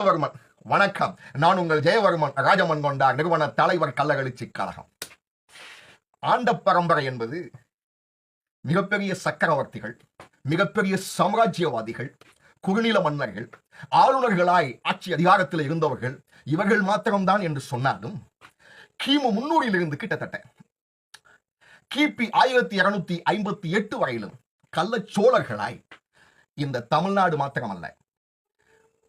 ஜெயவர்மன். வணக்கம். நான் உங்கள் ஜெயவர்மன் ராஜமன் கொண்டார் நிறுவன தலைவர் கள்ளகளிச்சி கழகம். ஆண்ட பரம்பரை என்பது மிகப்பெரிய சக்கரவர்த்திகள் மிகப்பெரிய சாம்ராஜ்யவாதிகள் குறுநில மன்னர்கள் ஆளுநர்களாய் ஆட்சி அதிகாரத்தில் இருந்தவர்கள் இவர்கள் மாத்திரம்தான் என்று சொன்னாலும் கிமு முன்னூறில் இருந்து கிட்டத்தட்ட கிபி ஆயிரத்தி இருநூத்தி ஐம்பத்தி எட்டு வரையிலும் கள்ளச்சோழர்களாய் இந்த தமிழ்நாடு மாத்திரமல்ல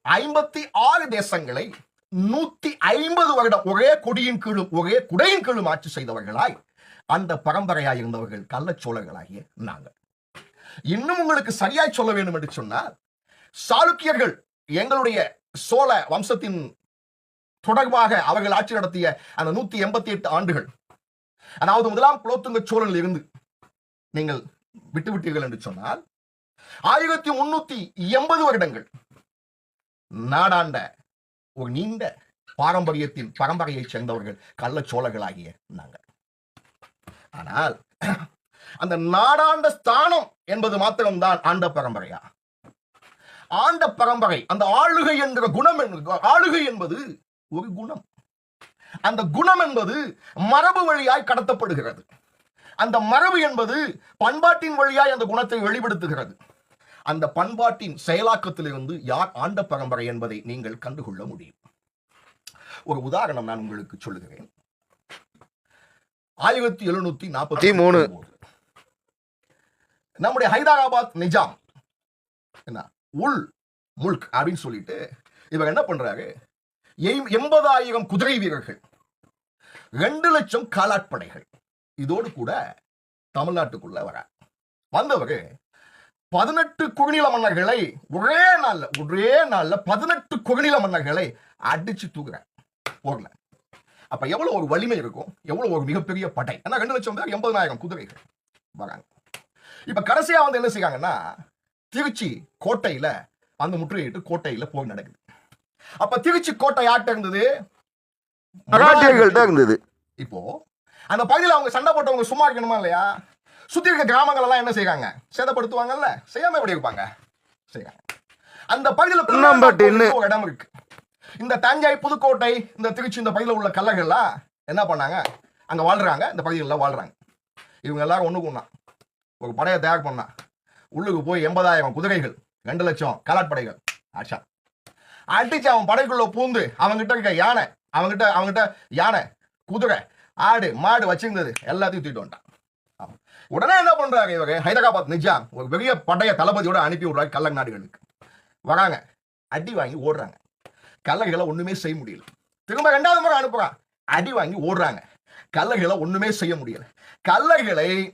ஐம்பத்தி ஆறு தேசங்களை நூத்தி ஐம்பது வருடம் ஒரே கொடியின் கீழும் ஒரே குடையின் கீழும் ஆட்சி செய்தவர்களாய் அந்த பரம்பரையாய் இருந்தவர்கள் கள்ளச்சோழர்களாகிய நாங்கள். இன்னும் உங்களுக்கு சரியாய் சொல்ல வேண்டும் என்று சொன்னால் சாளுக்கியர்கள் எங்களுடைய சோழ வம்சத்தின் தொடர்பாக அவர்கள் ஆட்சி நடத்திய அந்த நூத்தி எண்பத்தி எட்டு ஆண்டுகள். அதாவது முதலாம் குலோத்துங்க சோழனில் இருந்து நீங்கள் விட்டுவிட்டீர்கள் என்று சொன்னால் ஆயிரத்தி முன்னூத்தி எண்பது வருடங்கள் நாடாண்ட ஒரு நீண்ட பாரம்பரியத்தின் பரம்பரையைச் சேர்ந்தவர்கள் கள்ளச்சோழர்களாகிய நாங்கள். ஆனால் அந்த நாடாண்ட ஸ்தானம் என்பது மாத்திரம்தான் ஆண்ட பரம்பரையா? ஆண்ட பரம்பரை அந்த ஆளுகை என்கிற குணம் என்பது ஆளுகை என்பது ஒரு குணம். அந்த குணம் என்பது மரபு வழியாய் கடத்தப்படுகிறது. அந்த மரபு என்பது பண்பாட்டின் வழியாய் அந்த குணத்தை வெளிப்படுத்துகிறது. அந்த பண்பாட்டின் செயலாக்கத்திலிருந்து யார் ஆண்ட பரம்பரை என்பதை நீங்கள் கண்டுகொள்ள முடியும். ஒரு உதாரணம் நான் உங்களுக்கு சொல்லுகிறேன். ஆயிரத்தி எழுநூத்தி நாற்பத்தி மூணு. நம்முடைய ஹைதராபாத் நிஜாம் என்ன உள் முல்க் அப்படின்னு சொல்லிட்டு இவர் என்ன பண்றாரு? எண்பதாயிரம் குதிரை வீரர்கள் ரெண்டு லட்சம் காலாட்படைகள் இதோடு கூட தமிழ்நாட்டுக்குள்ள வர வந்தவர் பதினெட்டு குறுநில மன்னர்களை ஒரே நாள்ல ஒரே நாள்ல பதினெட்டு குறுநில மன்னர்களை அடிச்சு தூக்குறார் போர்ல. அப்ப எவ்வளவு ஒரு வலிமை இருக்கும் எவ்வளவு ஒரு மிகப்பெரிய படை. ஏன்னா ரெண்டு லட்சம் பேர் எண்பதாயிரம் குதிரைகள் வராங்க. இப்ப கடைசியா வந்து என்ன செய்றாங்கன்னா திருச்சி கோட்டையில அந்த முற்றுகையிட்டு கோட்டையில போர் நடக்குது. அப்ப திருச்சி கோட்டை யார்கிட்ட இருந்தது? மராட்டியர்கள்ட்ட இருந்தது. இப்போ அந்த பகுதியில் அவங்க சண்டை போட்டவங்க சும்மா இருக்கணுமா இல்லையா? சுத்தி இருக்க கிராமங்கள் எல்லாம் என்ன செய்றாங்க? சேதப்படுத்துவாங்கல்ல? செய்யாம எப்படி இருப்பாங்க? அந்த பகுதியில் இடம் இருக்கு. இந்த தஞ்சை புதுக்கோட்டை இந்த திருச்சி இந்த பகுதியில் உள்ள கல்லர்கள்லாம் என்ன பண்ணாங்க? அங்க வாழ்றாங்க. இந்த பகுதிகளில் வாழ்றாங்க. இவங்க எல்லாரும் ஒண்ணு ஒண்ணா. ஒரு படையை தயார் பண்ணா. உள்ளுக்கு போய் எண்பதாயிரம் குதிரைகள் ரெண்டு லட்சம் கலாட்படைகள். ஆச்சா. அடிச்சு அவன் படைக்குள்ள பூந்து அவன்கிட்ட இருக்க யானை அவன்கிட்ட அவன்கிட்ட யானை குதிரை ஆடு மாடு வச்சிருந்தது எல்லாத்தையும் தூக்கிட்டு வந்துட்டான். ஆமா. உடனே என்ன பண்றாங்க இவங்க? ஹைதராபாத் நிஜாம் ஒரு பெரிய படைய தளபதியோட அனுப்பி விடுறாங்க கள்ளங் நாடுகளுக்கு. வராங்க. அடி வாங்கி ஓடுறாங்க. கல்லகைகளை ஒண்ணுமே செய்ய முடியல. திரும்ப ரெண்டாவது முறை அனுப்புறான். அடி வாங்கி ஓடுறாங்க. கல்லகைகளை ஒண்ணுமே செய்ய முடியல. கல்லகைகளை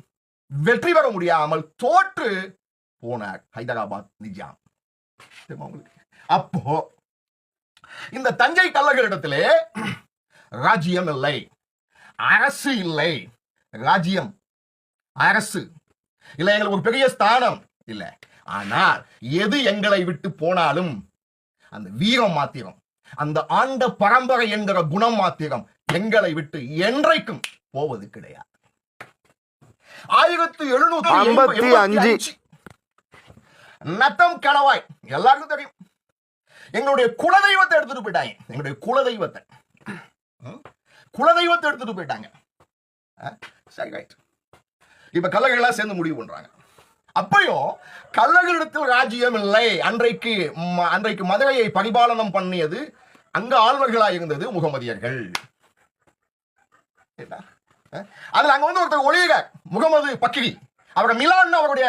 வெற்றி பெற முடியாமல் தோற்று போனார் ஹைதராபாத் நிஜாம். அப்போ இந்த தஞ்சை கல்லர்களிடத்திலே ராஜ்யம் இல்லை. அரசு இல்லை. ராஜ்யம் அரசு. இல்ல எங்களுக்கு ஒரு பெரிய ஸ்தானம். இல்ல. ஆனால் எது எங்களை விட்டு போனாலும் அந்த வீரம் மாத்திரம் அந்த ஆண்ட பரம்பரை என்கிற குணம் மாத்திரம் எங்களை விட்டு என்றைக்கும் போவது கிடையாது. ஆயிரத்தி எழுநூத்தி அஞ்சு. நத்தம் கணவாய். எல்லாருக்கும் தெரியும். எங்களுடைய குலதெய்வத்தை எடுத்துட்டு போயிட்டாங்க. எங்களுடைய குலதெய்வத்தை? குலதெய்வத்தை எடுத்துட்டு போயிட்டாங்க? சரி ரைட் இப்ப கல்லர்களா சேர்ந்து முடிவு பண்றாங்க. அப்பயும் கல்லகரிடத்தில் ராஜ்யம் இல்லை. அன்றைக்கு அன்றைக்கு மதுரையை பரிபாலனம் பண்ணியது அங்க ஆளுநர்களா இருந்தது முகமதியர்கள். அதுல அங்க வந்து ஒருத்தர் ஒளியக முகமது பக்கிரி. அவரை மிலான் அவருடைய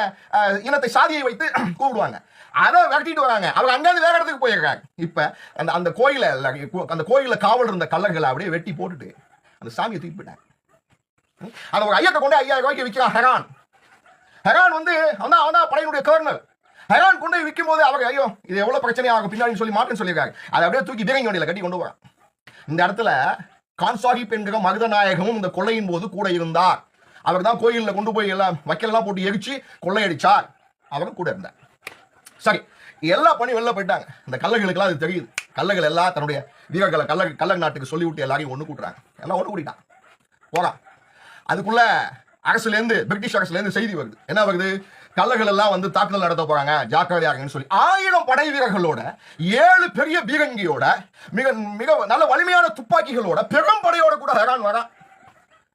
இனத்தை சாதியை வைத்து கூப்பிடுவாங்க. அதை விரட்டிட்டு வராங்க. அவங்க அங்கிருந்து வேற இடத்துக்கு போயிருக்காங்க. இப்ப அந்த அந்த கோயில அந்த கோயில காவல் இருந்த கல்லர்களை அப்படியே வெட்டி போட்டுட்டு அந்த சாமியை தூக்கி அந்த அதை ஒரு ஐயத்தை கொண்டு ஐயாயிரம் ரூபாய்க்கு விற்கிறான் ஹெரான். ஹெரான் வந்து அவன் தான் அவன் தான் படையினுடைய கவர்னர் ஹெரான் கொண்டு விற்கும் போது அவர் ஐயோ இது எவ்வளோ பிரச்சனை ஆகும் பின்னாடி சொல்லி மாட்டேன்னு சொல்லியிருக்காரு. அதை அப்படியே தூக்கி பீரங்கி கட்டி கொண்டு போகிறான் இந்த இடத்துல கான்சாஹிப் என்கிற மருதநாயகமும் இந்த கொள்ளையின் போது கூட இருந்தார். அவர் தான் கோயிலில் கொண்டு போய் எல்லாம் வைக்கல்லாம் போட்டு எரிச்சு கொள்ளையடிச்சார். அவரும் கூட இருந்தார். சரி எல்லா பண்ணி வெளில போயிட்டாங்க. இந்த கல்லர்களுக்கெல்லாம் அது தெரியுது. கல்லர்கள் எல்லாம் தன்னுடைய வீரர்களை கல்ல கல்லக நாட்டுக்கு சொல்லிவிட்டு எல்லாரையும் ஒன்று கூட்டுறாங்க. எல்லாம் ஒன்று கூட்டிட்டான். போகிறான் அதுக்குள்ள அரசுல இருந்து பிரிட்டிஷ் அரசுல இருந்து செய்தி வருது. என்ன வருது? கள்ளர்கள் எல்லாம் வந்து தாக்குதல் நடத்த போறாங்க. ஜாக்கிரதையா சொல்லி. ஆயிரம் படை வீரர்களோட ஏழு பெரிய பீரங்கியோட மிக மிக நல்ல வலிமையான துப்பாக்கிகளோட பெரும் படையோட கூட ஹெரான் வரான்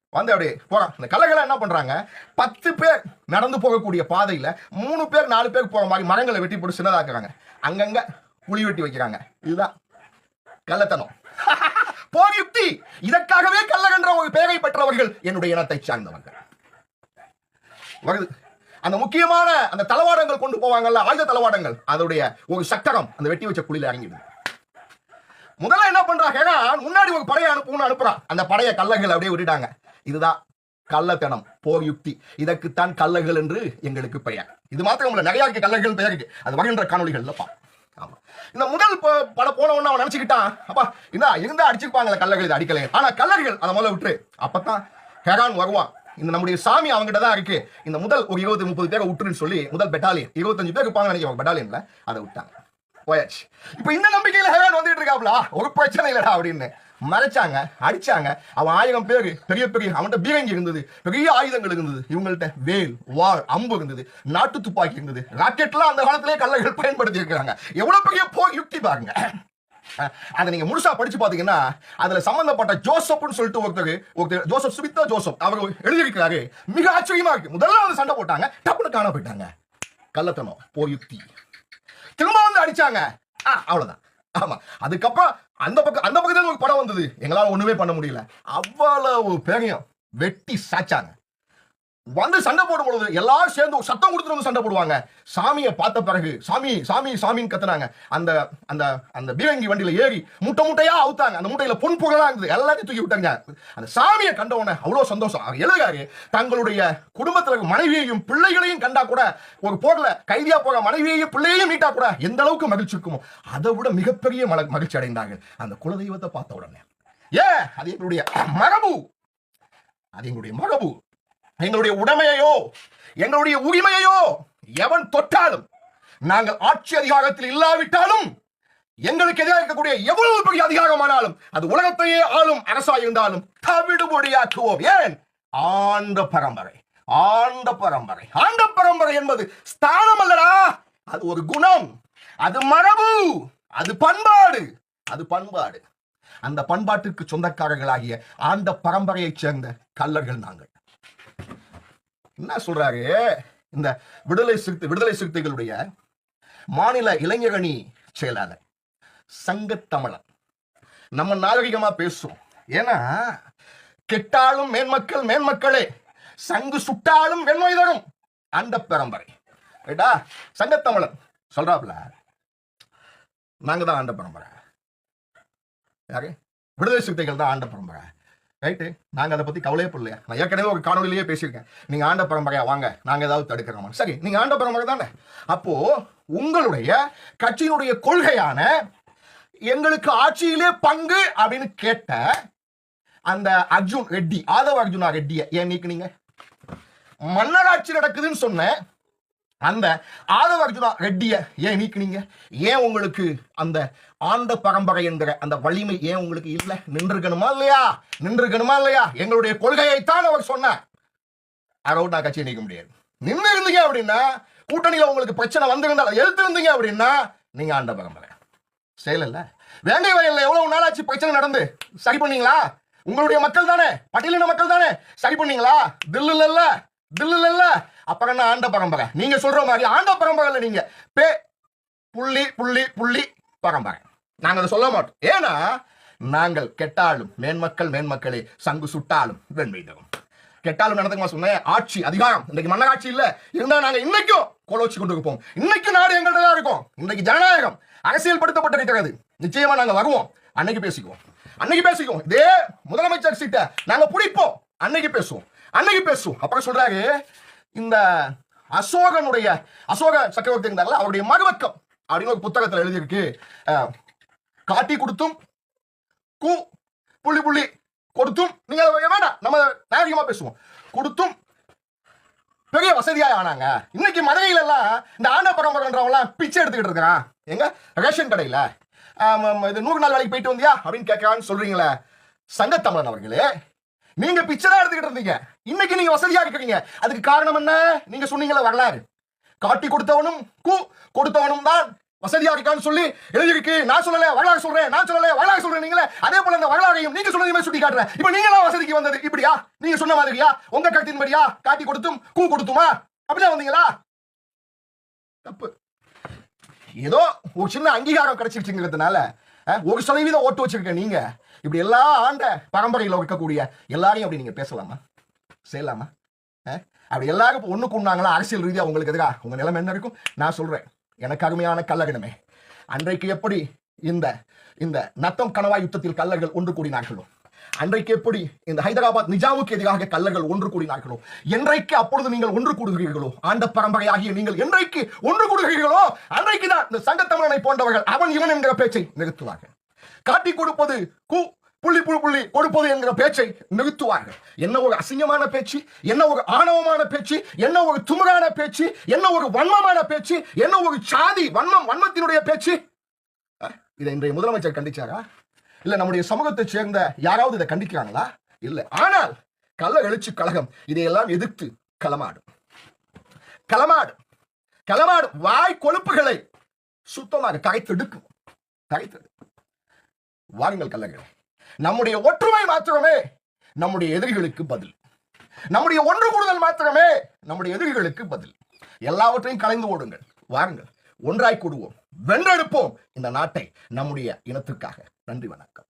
வந்து அப்படியே போறான். இந்த கள்ளகளை என்ன பண்றாங்க? பத்து பேர் நடந்து போகக்கூடிய பாதையில மூணு பேர் நாலு பேர் போற மாதிரி மரங்களை வெட்டி போட்டு சின்னதாக்குறாங்க அங்கங்க குழி வெட்டி வைக்கிறாங்க. இதுதான் கள்ளத்தனம். போர் யுக்தி. இதற்காகவே கல்லகன்ற ஒரு பெற்றவர்கள் என்னுடைய இனத்தை சார்ந்தவர்கள். வருது அந்த முக்கியமான அந்த தளவாடங்கள் கொண்டு போவாங்கல்ல ஆயுத தளவாடங்கள். அதோடைய ஒரு சக்கரம் அந்த வெட்டி வச்ச குழியில இறங்கிடுது முதல்ல என்ன பண்றாங்க முன்னாடி ஒரு படையை அனுப்புன்னு அனுப்புறான் அந்த படையை கள்ளர்கள் அப்படியே விட்டுட்டாங்க. இதுதான் கள்ளத்தனம் போர் யுக்தி. இதற்குத்தான் கல்லகள் என்று எங்களுக்கு பெயர். இது மாத்திரம் இல்ல நிறைய இருக்கு கள்ளர்கள் பெயர் இருக்கு. அது வருகின்ற காணொலிகள் இல்லப்பா இந்த முதல் ப- படம் போன உடனே அவன் நினைச்சுக்கிட்டான். அப்பா என்ன இருந்தா அடிச்சுப்பாங்களே கல்லர்கள் இது அடிக்கலை. ஆனா கல்லர்கள் அதை முதல்ல விட்டுரு. அப்பதான் ஹெரான் வருவான். இந்த நம்முடைய சாமி அவங்ககிட்ட தான் இருக்கு. இந்த முதல் ஒரு இருபது முப்பது பேரை விட்டுருன்னு சொல்லி முதல் பெட்டாலியன் இருபத்தஞ்சு பேர் இருப்பாங்க நினைக்கிறேன். பெட்டாலியன்ல அதை விட்டாங்க. போயாச்சு. இப்ப இந்த நம்பிக்கையில ஹெரான் வந்துட்டு இருக்காப்ல. ஒரு பிரச்சனை இல்லடா அப்படின்னு. மறைச்சாங்க அடிச்சாங்க. அவன் ஆயிரம் பேரு பெரிய பெரிய அவன்கிட்ட பீரங்கி இருந்தது பெரிய ஆயுதங்கள் இருந்தது. இவங்கள்ட்ட வேல் வாள் அம்பு இருந்தது நாட்டு துப்பாக்கி இருந்தது. ராக்கெட்லாம் அந்த காலத்திலே கல்லர்கள் பயன்படுத்தி இருக்கிறாங்க எவ்வளவு பெரிய போர் யுக்தி பாருங்க. அதை நீங்க முழுசா படிச்சு பாத்தீங்கன்னா அதுல சம்பந்தப்பட்ட ஜோசப்னு சொல்லிட்டு ஒருத்தர் ஒருத்தர் ஜோசப் சுமித்தா ஜோசப் அவர் எழுதியிருக்கிறாரு. மிக ஆச்சரியமா இருக்கு. முதல்ல வந்து சண்டை போட்டாங்க டப்புனு காண போயிட்டாங்க. கள்ளத்தனம் போர் யுக்தி. திரும்ப வந்து அடிச்சாங்க. அவ்வளவுதான். ஆமா. அதுக்கப்புறம் அந்த பக்கம் அந்த பக்கத்துல ஒரு படம் வந்தது. எங்களால ஒண்ணுமே பண்ண முடியல. அவ்வளவு பேரையும் வெட்டி சாச்சாங்க. வந்து சண்டை போடும் பொழுது எல்லாரும் சேர்ந்து ஒரு சத்தம் கொடுத்துட்டு வந்து சண்டை போடுவாங்க. சாமியை பார்த்த பிறகு சாமி சாமி சாமின்னு கத்துனாங்க. அந்த அந்த அந்த பீரங்கி வண்டியில ஏறி முட்டை முட்டையா அவுத்தாங்க. அந்த முட்டையில பொன் புகழா இருந்தது. எல்லாத்தையும் தூக்கி விட்டாங்க. அந்த சாமியை கண்ட உடனே அவ்வளவு சந்தோஷம். அவர் தங்களுடைய குடும்பத்துல இருக்க மனைவியையும் பிள்ளைகளையும் கண்டா கூட ஒரு போர்ல கைதியா போற மனைவியையும் பிள்ளையையும் மீட்டா கூட எந்த அளவுக்கு மகிழ்ச்சி இருக்குமோ அதை விட மிகப்பெரிய மல- மகிழ்ச்சி அடைந்தார்கள். அந்த குலதெய்வத்தை பார்த்த உடனே ஏ அது எங்களுடைய மரபு. அது எங்களுடைய மரபு. எங்களுடைய உடைமையையோ எங்களுடைய உரிமையையோ எவன் தொட்டாலும் நாங்கள் ஆட்சி அதிகாரத்தில் இல்லாவிட்டாலும் எங்களுக்கு எதிராக இருக்கக்கூடிய எவ்வளவு பெரிய அதிகாரமானாலும் அது உலகத்தையே ஆளும் அரசா இருந்தாலும் தவிடுபொடியாக்குவோம். ஏன்? ஆண்ட பரம்பரை ஆண்ட பரம்பரை. ஆண்ட பரம்பரை என்பது ஸ்தானம் அல்லடா அது ஒரு குணம் அது மரபு அது பண்பாடு அது பண்பாடு. அந்த பண்பாட்டுக்கு சொந்தக்காரர்களாகிய ஆண்ட பரம்பரையைச் சேர்ந்த கல்லர்கள் நாங்கள். என்ன சொல்றாரு? இந்த விடுதலை சிறுத்தை விடுதலை சிறுத்தைகளுடைய மாநில இளைஞரணி செயலாளர் சங்கத்தமிழன். நம்ம நாகரிகமா பேசுவோம். ஏன்னா கெட்டாலும் மேன்மக்கள் மேன்மக்களே சங்கு சுட்டாலும் வெண்மை தரும் அந்த பரம்பரை. ரைட்டா? சங்கத்தமிழன் சொல்றாப்ல நாங்க தான் ஆண்ட பரம்பரை. யாரு? விடுதலை சிறுத்தைகள் தான் ஆண்ட பரம்பரை. ரைட்டு நாங்கள் அதை பற்றி கவலையே பண்ணலையா நான் ஏற்கனவே ஒரு காணொலியிலேயே பேசியிருக்கேன். நீங்கள் ஆண்ட பரம்பரையா வாங்க. நாங்கள் ஏதாவது தடுக்கிறோமா சரி நீங்கள் ஆண்ட பரம்பரை தானே? அப்போது உங்களுடைய கட்சியினுடைய கொள்கையான எங்களுக்கு ஆட்சியிலே பங்கு அப்படின்னு கேட்ட அந்த அர்ஜுன் ரெட்டி ஆதவ அர்ஜுனா ரெட்டியை ஏன் நீக்குனீங்க? மன்னராட்சி நடக்குதுன்னு சொன்னேன். அந்த ஆதவ அர்ஜுனா ரெட்டிய ஏன் நீக்குனீங்க? ஏன் உங்களுக்கு அந்த ஆண்ட பரம்பரை என்கிற அந்த வலிமை ஏன் உங்களுக்கு இல்ல? நின்றுக்கணுமா இல்லையா? நின்றுக்கணுமா இல்லையா? எங்களுடைய கொள்கையைத்தான் அவர் சொன்னார். அதோட நான் கட்சியை நீக்க முடியாது. நின்று இருந்தீங்க அப்படின்னா கூட்டணியில உங்களுக்கு பிரச்சனை வந்திருந்தால் எழுத்து இருந்தீங்க அப்படின்னா நீங்க ஆண்ட பரம்பரை. செயலில்ல வேங்கை வயல்ல எவ்வளவு நாளாச்சு பிரச்சனை நடந்து? சரி பண்ணீங்களா? உங்களுடைய மக்கள் தானே? பட்டியலின மக்கள் தானே? சரி பண்ணீங்களா? தில்லுல இல்ல. தில்லுல இல்ல. அப்புறம் என்ன ஆண்ட பரம்பரை? நீங்க சொல்ற மாதிரி ஆண்ட பரம்பரை நீங்க. பே புள்ளி புள்ளி புள்ளி பரம்பரை. நாங்க அதை சொல்ல மாட்டோம். ஏன்னா நாங்கள் கெட்டாலும் மேன்மக்கள் மேன்மக்களே சங்கு சுட்டாலும் வெண்மை தரும். கெட்டாலும் நடந்துக்குமா சொன்னேன்? ஆட்சி அதிகாரம். இன்னைக்கு மன்னராட்சி இல்ல. இருந்தா நாங்க இன்னைக்கும் கொலோச்சி கொண்டு இருப்போம். இன்னைக்கு நாடு எங்கள்கிட்ட தான் இருக்கும். இன்னைக்கு ஜனநாயகம் அரசியல் அரசியல்படுத்தப்பட்டிருக்கிறது நிச்சயமா நாங்க வருவோம். அன்னைக்கு பேசிக்குவோம். அன்னைக்கு பேசிக்குவோம். இதே முதலமைச்சர் சீட்டை நாங்க பிடிப்போம். அன்னைக்கு பேசுவோம். அன்னைக்கு பேசுவோம். அப்புறம் சொல்றாரு இந்த அசோகனுடைய அசோக சக்கரவர்த்தி இருந்தார்ல அவருடைய மறுவக்கம் அப்படின்னு ஒரு புத்தகத்துல எழுதியிருக்கு. காட்டி கொடுத்தும் கூ புள்ளி புள்ளி கொடுத்தும் நீங்க அதை வேண்டாம் நம்ம நாகரிகமா பேசுவோம். கொடுத்தும் பெரிய வசதியா ஆனாங்க. இன்னைக்கு மதுரையில எல்லாம் இந்த ஆண்ட பரம்பரைன்றவங்களாம் பிச்சை எடுத்துக்கிட்டு இருக்கிறான் எங்க? ரேஷன் கடையில. இது நூறு நாள் வேலைக்கு போயிட்டு வந்தியா? அப்படின்னு கேட்கலான்னு சொல்றீங்களே. சங்கத்தமிழன் அவர்களே நீங்க பிச்சை தான் எடுத்துக்கிட்டு இருந்தீங்க. இன்னைக்கு நீங்க வசதியா இருக்கிறீங்க. அதுக்கு காரணம் என்ன? நீங்க சொன்னீங்களே வரலாறு. காட்டி கொடுத்தவனும் கூ கொடுத்தவனும் தான் வசதியா இருக்கான்னு சொல்லி எழுதியிருக்கு. நான் சொல்லல வரலாறு சொல்றேன். நான் சொல்லல வரலாறு சொல்றேன் நீங்களே. அதே போல இந்த வரலாறையும் நீங்க சொன்னதுமே சுட்டி காட்டுறேன். இப்ப நீங்களா வசதிக்கு வந்தது இப்படியா? நீங்க சொன்ன மாதிரியா? உங்க கருத்தின்படியா? காட்டி கொடுத்தும் கூ கொடுத்துமா? அப்படிதான் வந்தீங்களா? தப்பு. ஏதோ ஒரு சின்ன அங்கீகாரம் கிடைச்சிருச்சுங்கிறதுனால ஒரு சதவீதம் ஓட்டு வச்சிருக்க நீங்க. இப்படி எல்லா ஆண்ட பரம்பரையில் இருக்கக்கூடிய எல்லாரையும் அப்படி நீங்க பேசலாமா? செய்யலாமா? அப்படி எல்லாரும் இப்போ ஒன்று கூண்டாங்களா அரசியல் ரீதியாக உங்களுக்கு எதுக்கா? உங்க நிலைமை என்ன இருக்கும்? நான் சொல்றேன். எனக்கு அருமையான கல்லகனமே அன்றைக்கு எப்படி இந்த இந்த நத்தம் கணவாய் யுத்தத்தில் கல்லர்கள் ஒன்று கூடினார்களோ? அன்றைக்கு எப்படி இந்த ஹைதராபாத் நிஜாமுக்கு எதிராக கல்லர்கள் ஒன்று கூடினார்களோ? என்றைக்கு அப்பொழுது நீங்கள் ஒன்று கூடுகிறீர்களோ? ஆண்ட பரம்பரையாகிய நீங்கள் என்றைக்கு ஒன்று கூடுகிறீர்களோ? அன்றைக்கு தான் இந்த சங்கத்தமிழனை போன்றவர்கள் அவன் இவன் என்கிற பேச்சை நிறுத்துவார்கள். காட்டி கொடுப்பது கு புள்ளி புள்ளி புள்ளி கொடுப்பது என்கிற பேச்சை நிறுத்துவார்கள். என்ன ஒரு அசிங்கமான பேச்சு என்ன ஒரு ஆணவமான பேச்சு என்ன ஒரு துமுறான பேச்சு என்ன ஒரு வன்மமான பேச்சு என்ன ஒரு சாதி வன்மம் வன்மத்தினுடைய பேச்சு? இதை இன்றைய முதலமைச்சர் கண்டிச்சாரா? இல்ல நம்முடைய சமூகத்தை சேர்ந்த யாராவது இதை கண்டிக்கிறாங்களா? இல்ல. ஆனால் கள்ள எழுச்சி கழகம் இதையெல்லாம் எதிர்த்து களமாடும். களமாடும். களமாடும். வாய் கொழுப்புகளை சுத்தமாக கரைத்தெடுக்கும் கரைத்தெடுக்கும் வாருங்கள் கல்லங்கள் நம்முடைய ஒற்றுமை மாத்திரமே நம்முடைய எதிரிகளுக்கு பதில். நம்முடைய ஒன்று கூடுதல் மாத்திரமே நம்முடைய எதிரிகளுக்கு பதில். எல்லாவற்றையும் கலைந்து ஓடுங்கள். வாருங்கள். ஒன்றாய் கூடுவோம். வென்றெடுப்போம். இந்த நாட்டை நம்முடைய இனத்துக்காக நன்றி வணக்கம்.